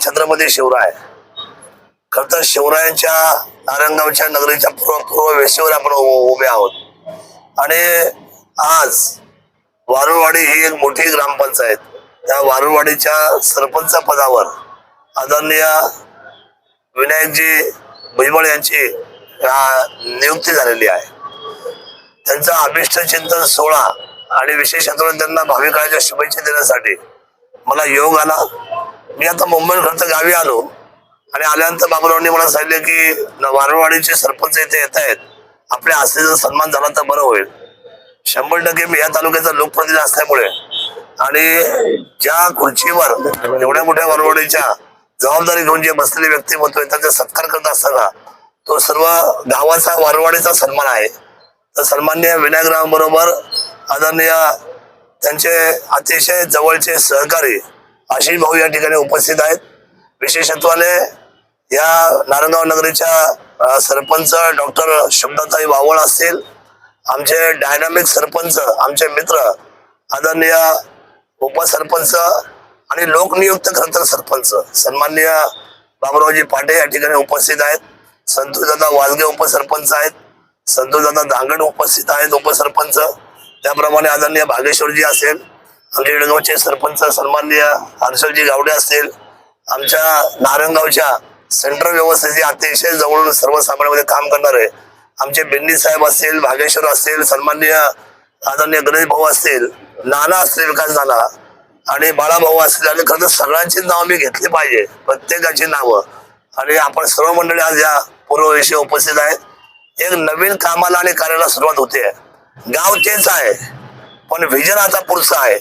छत्रपती शिवराय खर तर शिवरायांच्या नारायणगावच्या नगरीच्या पूर्व पूर्व वेशीवर आपण उभे आहोत. आणि आज वारुळवाडी ही एक मोठी ग्रामपंचायत. त्या वारुळवाडीच्या सरपंच पदावर आदरणीय विनायकजी भुजबळ यांची नियुक्ती झालेली आहे. त्यांचा अभिष्ट चिंतन सोहळा आणि विशेष त्यांना भाविकाळाच्या शुभेच्छा देण्यासाठी मला योग आला. मी आता मुंबई खर्च गावी आलो आणि आल्यानंतर बाबूरावांनी मला सांगितलं की न- वारवाडीचे सरपंच इथे येत आहेत. आपल्या आस्थेचा सन्मान झाला तर बरं होईल. शंभर टक्के मी या तालुक्याचा लोकप्रतिनिधी असल्यामुळे आणि ज्या खुर्चीवर एवढ्या मोठ्या वारवाडीच्या जबाबदारी घेऊन जे बसलेले व्यक्तिमत्व आहे त्यांचा सत्कार करत असताना तो सर्व गावाचा वारवाडीचा सन्मान आहे. तर सन्मान्य विनायकरावांबरोबर आदरणीय त्यांचे अतिशय जवळचे सहकारी आशिष भाऊ या ठिकाणी उपस्थित आहेत. विशेषत्वाने या नारायणगाव नगरीच्या सरपंच डॉक्टर शब्दाताई वावळ असतील आमचे डायनामिक सरपंच आमचे मित्र आदरणीय उपसरपंच आणि लोकनियुक्त खरंतर सरपंच सन्माननीय बाबुरावजी पाटे या ठिकाणी उपस्थित आहेत. संतोषदादा वाजगे उपसरपंच आहेत. संतोषदादा धांगड उपस्थित आहेत उपसरपंच. त्याप्रमाणे आदरणीय भागेश्वरजी असेल आमच्या सरपंच सन्माननीय हर्षलजी गावडे असतील. आमच्या नारंगावच्या सेंट्रल व्यवस्थेचे अतिशय जवळून सर्वसामान्यामध्ये काम करणारे आमचे बेन्नी साहेब असतील भागेश्वर असतील सन्माननीय आदरणीय गणेश भाऊ असतील नाना असतील विकास नाना आणि बाळाभाऊ असतील. आणि खरं तर सगळ्यांची नावं मी घेतली पाहिजे प्रत्येकाची नावं. आणि आपण सर्व मंडळी आज या पूर्वविषयी उपस्थित आहेत. एक नवीन कामाला आणि कार्याला सुरुवात होते. गाव तेच आहे पण व्हिजन आता पुढचं आहे.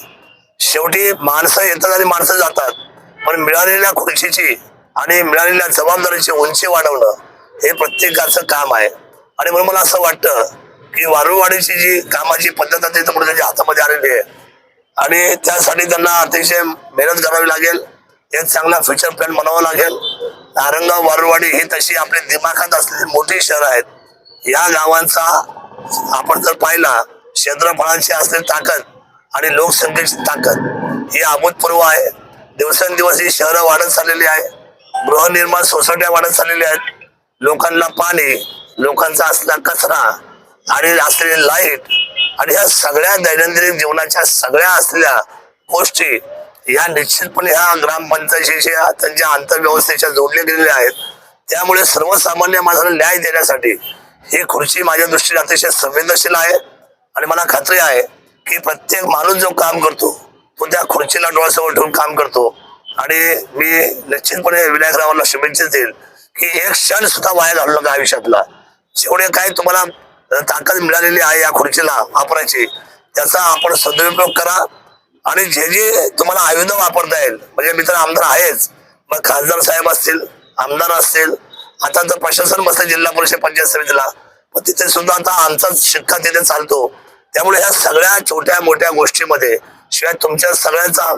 शेवटी माणसं येतात आणि माणसं जातात. पण मिळालेल्या खुर्चीची आणि मिळालेल्या जबाबदारीची उंची वाढवणं हे प्रत्येकाचं काम आहे. आणि म्हणून मला असं वाटतं की वारुवाडीची जी कामाची पद्धत आहे ती त्यांच्या हातामध्ये आलेली आहे. आणि त्यासाठी त्यांना अतिशय मेहनत करावी लागेल. एक चांगला फ्युचर प्लॅन बनावा लागेल. नारंगाव वारुवाडी ही तशी आपल्या दिमाखात असलेली मोठी शहर आहेत. या गावांचा आपण जर पाहिला क्षेत्रफळाची असलेली ताकद आणि लोकसंख्येची ताकद ही अभूतपूर्व आहे. दिवसेंदिवस ही शहरं वाढत चाललेली आहे गृहनिर्माण सोसायट्या वाढत चाललेल्या आहेत. लोकांना पाणी लोकांचा असला कचरा आणि असलेली लाइट आणि ह्या सगळ्या दैनंदिन जीवनाच्या सगळ्या असलेल्या गोष्टी या निश्चितपणे ह्या ग्रामपंचायतीच्या त्यांच्या आंतरव्यवस्थेच्या जोडल्या गेलेल्या आहेत. त्यामुळे सर्वसामान्य माणसाला न्याय देण्यासाठी ही खुर्ची माझ्या दृष्टीने अतिशय संवेदनशील आहे आणि मला खात्री आहे की प्रत्येक माणूस जो काम करतो तो त्या खुर्चीला डोळ्यासमोर ठेवून काम करतो. आणि मी निश्चितपणे विनायकरावांना शुभेच्छा देईल की एक क्षण सुद्धा वाया घालू नका आयुष्यातला. जेवढे काय तुम्हाला ताकद मिळालेली आहे या खुर्चीला वापरायची त्याचा आपण सदुपयोग करा. आणि जे जे तुम्हाला आयुध वापरता येईल म्हणजे मित्र आमदार आहेच मग खासदार साहेब असतील आमदार असतील आता तर प्रशासन बसलं जिल्हा परिषद पंचायत समितीला. पण तिथे सुद्धा आता आमचाच शिक्का तिथे चालतो. त्यामुळे ह्या सगळ्या छोट्या मोठ्या गोष्टीमध्ये शिवाय तुमच्या सगळ्यांचा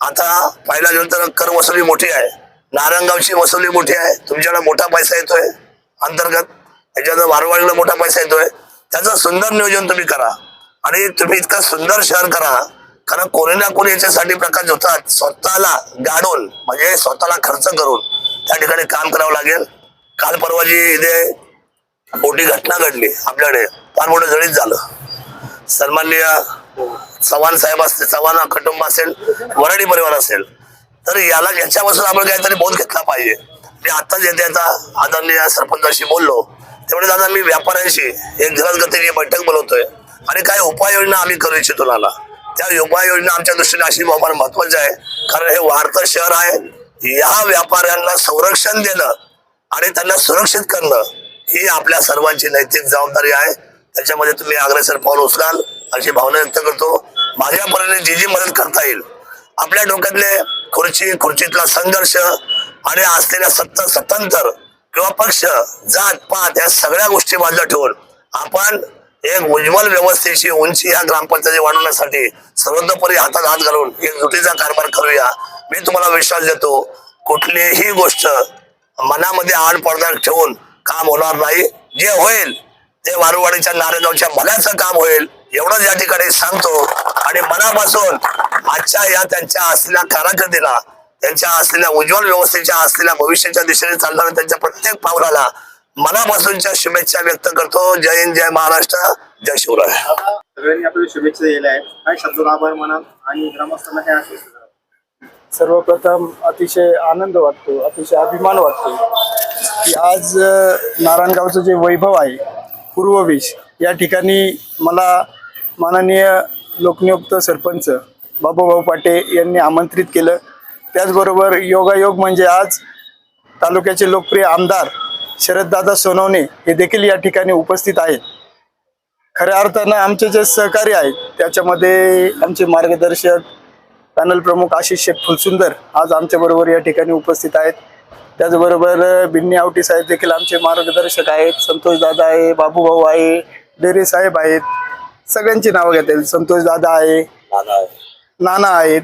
आता पाहिला गेलं तर कर वसुली मोठी आहे. नारायणगावची वसुली मोठी आहे. तुमच्याकडे मोठा पैसा येतोय. अंतर्गत त्याच्यात वारवाडीला मोठा पैसा येतोय. त्याचं सुंदर नियोजन तुम्ही करा. आणि तुम्ही इतका सुंदर शहर करा. कारण कोणी ना कोणी याच्यासाठी प्रकाश होतात स्वतःला गाडून म्हणजे स्वतःला खर्च करून त्या ठिकाणी काम करावं लागेल. काल परवा जी इथे मोठी घटना घडली आपल्याकडे. फार मोठं जळीत झालं. सन्माननीय चव्हाण साहेब असतील चव्हाण कुटुंब असेल वराडी परिवार असेल तर याला यांच्यापासून आपण काहीतरी बोध घेतला पाहिजे. मी आत्ताच येते आता आदरणीय सरपंचाशी बोललो. तेवढे दादा मी व्यापाऱ्यांशी एक गतीची बैठक बोलवतोय आणि काही उपाययोजना आम्ही करू इच्छितो तुम्हाला. त्या उपाययोजना आमच्या दृष्टीने अशी बाबा महत्त्वाच्या आहे. कारण हे वाढतं शहर आहे. या व्यापाऱ्यांना संरक्षण देणं आणि त्यांना सुरक्षित करणं ही आपल्या सर्वांची नैतिक जबाबदारी आहे. त्याच्यामध्ये तुम्ही अग्रेसर पाऊल उचलाल अशी भावना व्यक्त करतो. माझ्या परीने जी जी मदत करता येईल. आपल्या डोक्यातले खुर्ची खुर्चीतला संघर्ष आणि असलेल्या सत्ता स्वतंत्र किंवा पक्ष जात पात या सगळ्या गोष्टी बाजूला ठेवून आपण एक उज्ज्वल व्यवस्थेची उंची या ग्रामपंचायती वाढवण्यासाठी सर्वतोपरी हातात हात घालून एक जुटीचा कारभार करूया. मी तुम्हाला विश्वास देतो कुठलीही गोष्ट मनामध्ये आड पडदा ठेवून काम होणार नाही. जे होईल ते वारुवाडीच्या नारेगावच्या भल्याचं काम होईल एवढंच या ठिकाणी सांगतो. आणि मनापासून आजच्या या त्यांच्या असलेल्या कारकिर्दीला त्यांच्या असलेल्या उज्ज्वल व्यवस्थेच्या असलेल्या भविष्याच्या दिशेने चालणाऱ्या त्यांच्या प्रत्येक पावलाला मनापासूनच्या शुभेच्छा व्यक्त करतो. जय हिंद जय महाराष्ट्र जय शिवराय. सगळ्यांनी आपल्याला शुभेच्छा दिल्या आहेत. काय शब्द आभार म्हणाल आणि ग्रामस्थांना काय सर्वप्रथम अतिशय आनंद वाटतो अतिशय अभिमान वाटतो की आज नारायणगावचं जे वैभव आहे पूर्ववेश या ठिकाणी मला माननीय लोकनियुक्त सरपंच बाबूभाऊ पाटे यांनी आमंत्रित केलं. त्याचबरोबर योगायोग म्हणजे आज तालुक्याचे लोकप्रिय आमदार शरददादा सोनवणे हे देखील या ठिकाणी उपस्थित आहेत. खऱ्या अर्थानं आमचे जे सहकारी आहेत त्याच्यामध्ये आमचे मार्गदर्शक पॅनल प्रमुख आशिष शेख फुलसुंदर आज आमच्याबरोबर या ठिकाणी उपस्थित आहेत. त्याचबरोबर बिन्नी आवटी साहेब देखील आमचे मार्गदर्शक आहेत. संतोष दादा आहे बाबूभाऊ आहे डेरे साहेब आहेत. सगळ्यांची नावं घेता येईल संतोष दादा आहे नाना आहेत.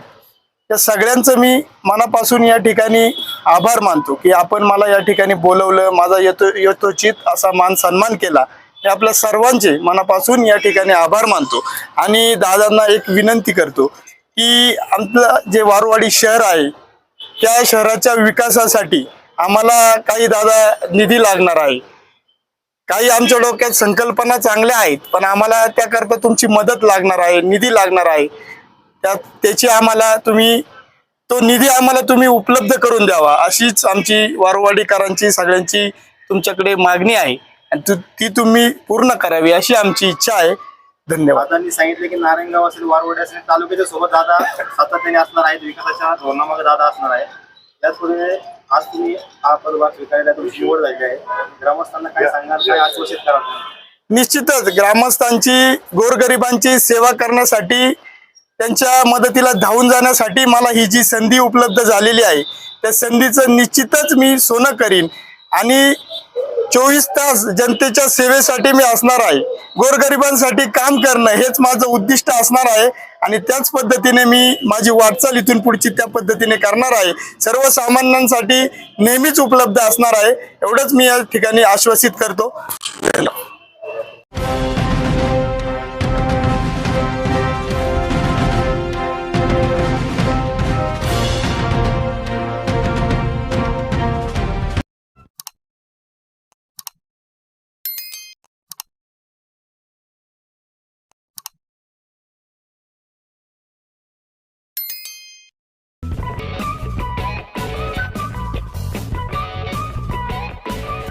या सगळ्यांचं मी मनापासून या ठिकाणी आभार मानतो की आपण मला या ठिकाणी बोलवलं माझा येतो यथोचित असा मान सन्मान केला. हे आपल्या सर्वांचे मनापासून या ठिकाणी आभार मानतो. आणि दादांना एक विनंती करतो की आपलं जे वारवाडी शहर आहे त्या शहराच्या विकासासाठी आम्हाला काही दादा निधी लागणार आहे. काही आमच्या डोक्यात संकल्पना चांगल्या आहेत पण आम्हाला त्याकरता तुमची मदत लागणार आहे निधी लागणार आहे. त्या त्याची आम्हाला तुम्ही तो निधी आम्हाला तुम्ही उपलब्ध करून द्यावा अशीच आमची वारवाडीकरांची सगळ्यांची तुमच्याकडे मागणी आहे. आणि ती तुम्ही पूर्ण करावी अशी आमची इच्छा आहे. धन्यवाद. दादांनी सांगितले की नारायणगाव असेल वारवडे असेल तालुक्याच्या सोबत दादा सातत्याने असणार आहेत विकासाच्या धोरणामागे दादा असणार आहे त्याचप्रमाणे आज तुम्ही हा पदभार स्वीकारायला तुमची निवड झाली आहे. ग्रामस्थांना काय सांगणार? काय आश्वासित करा निश्चितच ग्रामस्थांची गोरगरिबांची सेवा करण्यासाठी त्यांच्या मदतीला धावून जाण्यासाठी मला ही जी संधी उपलब्ध झालेली आहे त्या संधीचं निश्चितच मी सोनं करीन. आणि चोवीस तास जनतेच्या सेवेसाठी मी असणार आहे. गोरगरिबांसाठी काम करणं हेच माझं उद्दिष्ट असणार आहे. आणि त्याच पद्धतीने मी माझी वाटचाल इथून पुढची त्या पद्धतीने करणार आहे. सर्वसामान्यांसाठी नेहमीच उपलब्ध असणार आहे. एवढंच मी या ठिकाणी आश्वासित करतो.